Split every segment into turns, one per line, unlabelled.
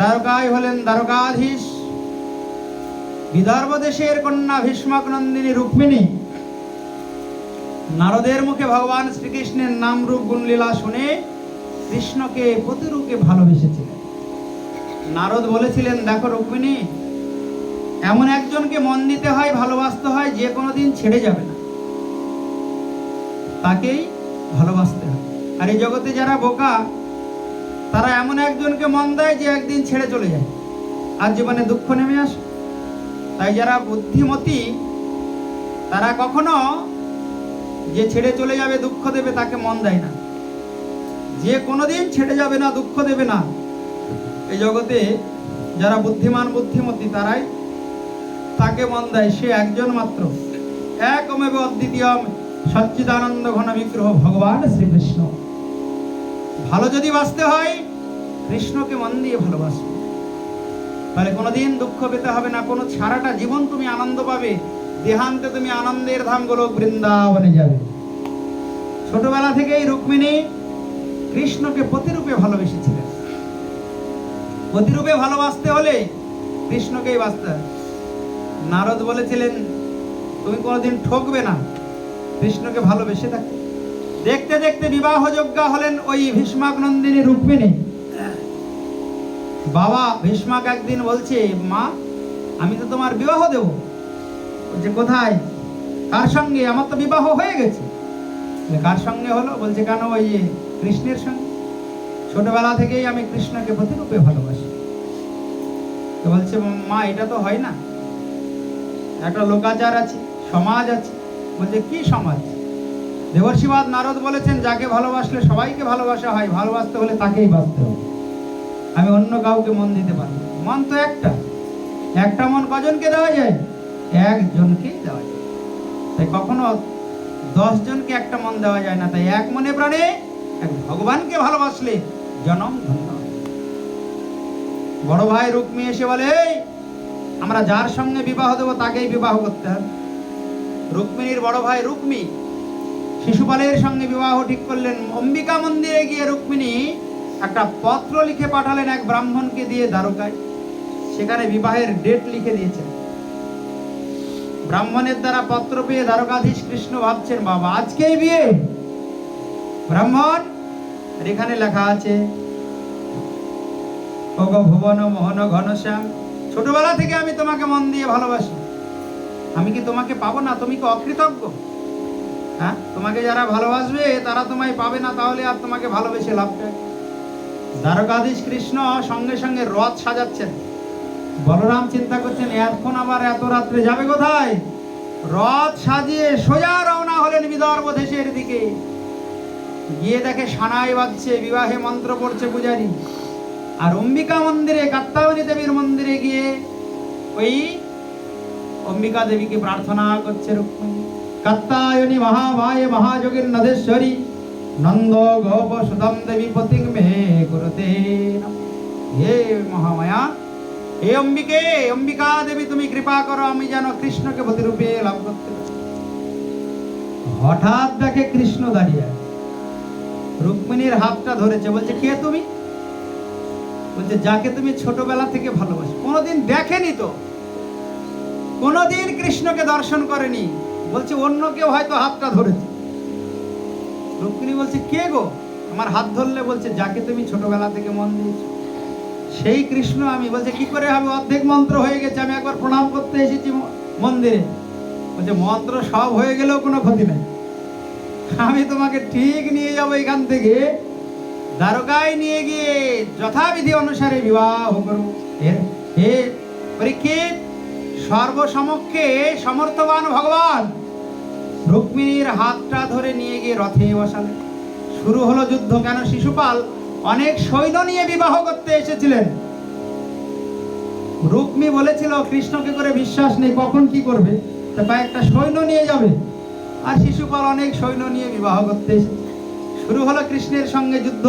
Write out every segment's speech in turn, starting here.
দ্বারকায় হলেন দ্বারকাধীশ বিদর্ভ দেশের কন্যা ভীষ্মক নন্দিনী রুক্মিণী নারদের মুখে ভগবান শ্রীকৃষ্ণের নাম রূপ গুণলীলা শুনে কৃষ্ণকে প্রতিরূপে ভালোবেসেছিলেন নারদ বলেছিলেন দেখো রুক্মিণী এমন একজনকে মন দিতে হয় ভালোবাসতে হয় যে কোনো দিন ছেড়ে যাবে না তাকেই ভালোবাসতে হয় আর এই জগতে যারা বোকা তারা এমন একজনকে মন দেয় যে একদিন ছেড়ে চলে যায় আর জীবনে দুঃখ নেমে আসে তাই যারা বুদ্ধিমতী তারা কখনো যে ছেড়ে চলে যাবে দুঃখ দেবে তাকে মন দেয় না যে কোনোদিন ছেড়ে যাবে না দুঃখ দেবে না এই জগতে যারা বুদ্ধিমান বুদ্ধিমতী তারাই তাকে মন দেয় সে একজন মাত্র একমেব অদ্বিতীয় সচ্চিদানন্দ ঘন বিগ্রহ ভগবান শ্রীকৃষ্ণ ভালো যদি বাঁচতে হয় কৃষ্ণকে মন দিয়ে ভালোবাসবে তাহলে কোনোদিন দুঃখ পেতে হবে না কোনো ছাড়াটা জীবন তুমি আনন্দ পাবে দেহান্তে তুমি আনন্দের ধাম গোলক বৃন্দাবনে যাবে ছোটবেলা থেকেই রুক্মিণী কৃষ্ণকে প্রতিরূপে ভালোবেসেছিলেন প্রতিরূপে ভালোবাসতে হলে কৃষ্ণকেই বাঁচতে নারদ বলেছিলেন তুমি কোনোদিন ঠকবে না কৃষ্ণকে ভালোবেসে থাকবে দেখতে দেখতে বিবাহযোগ্য হলেন ওই নন্দিনী রুক্মিণী বাবা ভীষ্মাক একদিন বলছে মা আমি তো তোমার বিবাহ দেব বলছে কোথায় কার সঙ্গে আমার তো বিবাহ হয়ে গেছে কার সঙ্গে হলো বলছে কেন ওই কৃষ্ণের সঙ্গে ছোটবেলা থেকেই আমি কৃষ্ণকে প্রতিরূপে ভালোবাসি তো বলছে মা এটা তো হয় না একটা লোকাচার আছে সমাজ আছে বলছে কি সমাজ দেবর্ষিবাদ নারদ বলেছেন যাকে ভালোবাসলে সবাইকে ভালোবাসা হয় ভালোবাসতে হলে তাকেই বাঁচতে হবে আমি অন্য কাউকে মন দিতে পারি মন তো একটা একটা মন কজনকে দেওয়া যায় একজনকেই দেওয়া যায় তাই কখনো জনকে একটা মন দেওয়া যায় না তাই এক মনে প্রাণে এক ভগবানকে ভালোবাসলে জনম ধন্য বড় ভাই রুক্মি এসে বলে আমরা যার সঙ্গে বিবাহ দেবো তাকেই বিবাহ করতে হবে রুক্মিণীর বড় ভাই রুক্মি শিশুপালের সঙ্গে বিবাহ ঠিক করলেন অম্বিকা মন্দিরে গিয়ে রুক্মিণী একটা পত্র লিখে পাঠালেন এক ব্রাহ্মণকে দিয়ে দ্বারকায় সেখানে বিবাহের ডেট লিখে দিয়েছেন ব্রাহ্মণের দ্বারা পত্র পেয়ে দ্বারকাধীশ কৃষ্ণ ভাবছেন বাবা আজকেই বিয়ে ব্রাহ্মণ এখানে লেখা আছে ভোগ ভুবন মোহন ঘনশ্যাম ছোটবেলা থেকে আমি তোমাকে মন দিয়ে ভালোবাসি আমি কি তোমাকে পাবো না তুমি কি অকৃতজ্ঞ হ্যাঁ তোমাকে যারা ভালোবাসবে তারা তোমায় পাবে না তাহলে আর তোমাকে ভালোবেসে লাভটা দ্বারকাধীশ কৃষ্ণ সঙ্গে সঙ্গে রথ সাজাচ্ছেন বলরাম চিন্তা করছেন এখন আবার এত রাত্রে যাবে কোথায় রথ সাজিয়ে সোজা রওনা হলেন বিদর্ভ দেশের দিকে গিয়ে দেখে সানাই বাজছে বিবাহে মন্ত্র পড়ছে পূজারি আর অম্বিকা মন্দিরে কাত্তাবনী দেবীর মন্দিরে গিয়ে ওই অম্বিকা দেবীকে প্রার্থনা করছে রুক্মিণী কাত্তায়নি মহামায় মহাযোগীর্নদেশ্বরী নন্দ গোপ সুদম দেবী পতি মেহে গুরুতে হে মহামায়া হে অম্বিকে অম্বিকা দেবী তুমি কৃপা করো আমি যেন কৃষ্ণকে প্রতিরূপে লাভ করতে হঠাৎ দেখে কৃষ্ণ দাঁড়িয়ে রুক্মিণীর হাতটা ধরেছে বলছে কে তুমি বলছে যাকে তুমি ছোটবেলা থেকে ভালোবাসো কোনোদিন দেখেনি তো কোনোদিন কৃষ্ণকে দর্শন করেনি বলছে অন্য কেউ হয়তো হাতটা ধরেছে রুক্মিণী বলছে কে গো আমার হাত ধরলে বলছে যাকে তুমি ছোটবেলা থেকে মন দিয়েছো সেই কৃষ্ণ আমি বলছে কি করে হবে অর্ধেক মন্ত্র হয়ে গেছে আমি একবার প্রণাম করতে এসেছি মন্দিরে বলছে মন্ত্র সব হয়ে গেলেও কোনো ক্ষতি নেই আমি তোমাকে ঠিক নিয়ে যাবো এখান থেকে দ্বারকায় নিয়ে গিয়ে যথাবিধি অনুসারে বিবাহ করবো হে পরীক্ষিত সর্বসমক্ষে সমর্থবান ভগবান রুক্মিণীর হাতটা ধরে নিয়ে গিয়ে রথে বসালেন শুরু হলো যুদ্ধ কেন শিশুপাল অনেক সৈন্য নিয়ে বিবাহ করতে এসেছিলেন রুক্মি বলেছিল কৃষ্ণকে করে বিশ্বাস নেই কখন কি করবে তা সৈন্য নিয়ে যাবে আর শিশুপাল অনেক সৈন্য নিয়ে বিবাহ করতে এসেছে শুরু হলো কৃষ্ণের সঙ্গে যুদ্ধ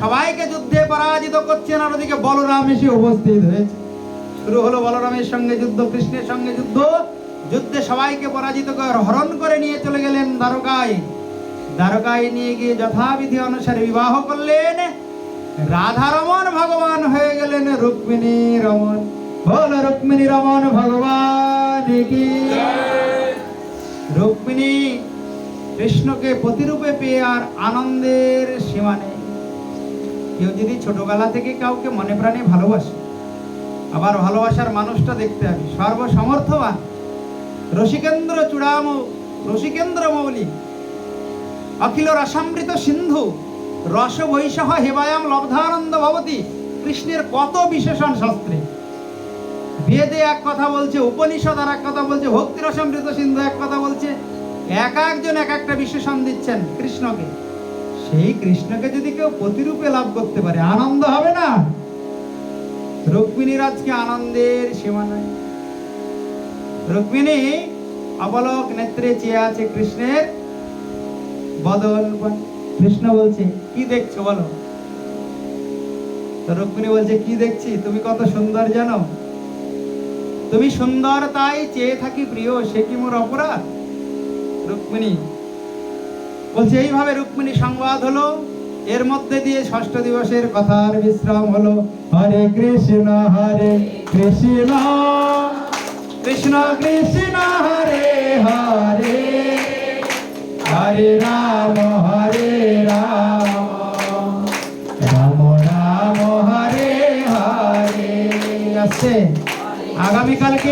সবাইকে যুদ্ধে পরাজিত করছেন আর ওদিকে বলরাম এসে উপস্থিত হয়েছে শুরু হলো বলরামের সঙ্গে যুদ্ধ কৃষ্ণের সঙ্গে যুদ্ধ যুদ্ধে সবাইকে পরাজিত করে হরণ করে নিয়ে চলে গেলেন দ্বারকায় দ্বারকায় নিয়ে গিয়ে যথাবিধি অনুসারে বিবাহ করলেন রাধারমন ভগবান হয়ে গেলেন রুক্মিণী রমন বল রুক্মিণী রমন ভগবান রুক্মিণী কৃষ্ণকে প্রতিরূপে পেয়ে আর আনন্দের সীমা নেই কেউ যদি ছোটবেলা থেকে কাউকে মনে প্রাণে ভালোবাসে আবার ভালোবাসার মানুষটা দেখতে হবে সর্বসমর্থবান রসিকেন্দ্র চূড়াম রসিকেন্দ্র মৌলি অখিল রসামৃত সিন্ধু রস বৈষহ হেবায়াম লব্ধানন্দ ভবতী কৃষ্ণের কত বিশেষণ শাস্ত্রে বেদে এক কথা বলছে উপনিষদ আর এক কথা বলছে ভক্তি রসামৃত সিন্ধু এক কথা বলছে এক একজন এক একটা বিশেষণ দিচ্ছেন কৃষ্ণকে সেই কৃষ্ণকে যদি কেউ প্রতিরূপে লাভ করতে পারে আনন্দ হবে না রুক্মিণীরাজকে আনন্দের সীমা নয় রুক্মিণী অবলোক নেত্রে চেয়ে আছে কৃষ্ণের বদল কৃষ্ণ বলছে কি দেখছো বলো তো রুক্মিণী বলছে কি দেখছি তুমি কত সুন্দর জানো তুমি সুন্দর তাই চেয়ে থাকি প্রিয় সে কি মোর অপরাধ রুক্মিণী বলছে এইভাবে রুক্মিণী সংবাদ হলো এর মধ্যে দিয়ে ষষ্ঠ দিবসের কথার বিশ্রাম হলো হরে কৃষ্ণ হরে কৃষ্ণ কৃষ্ণ কৃষ্ণ হরে হরে হরে রাম হরে রাম রাম রাম হরে হরে আসছে আগামীকালকে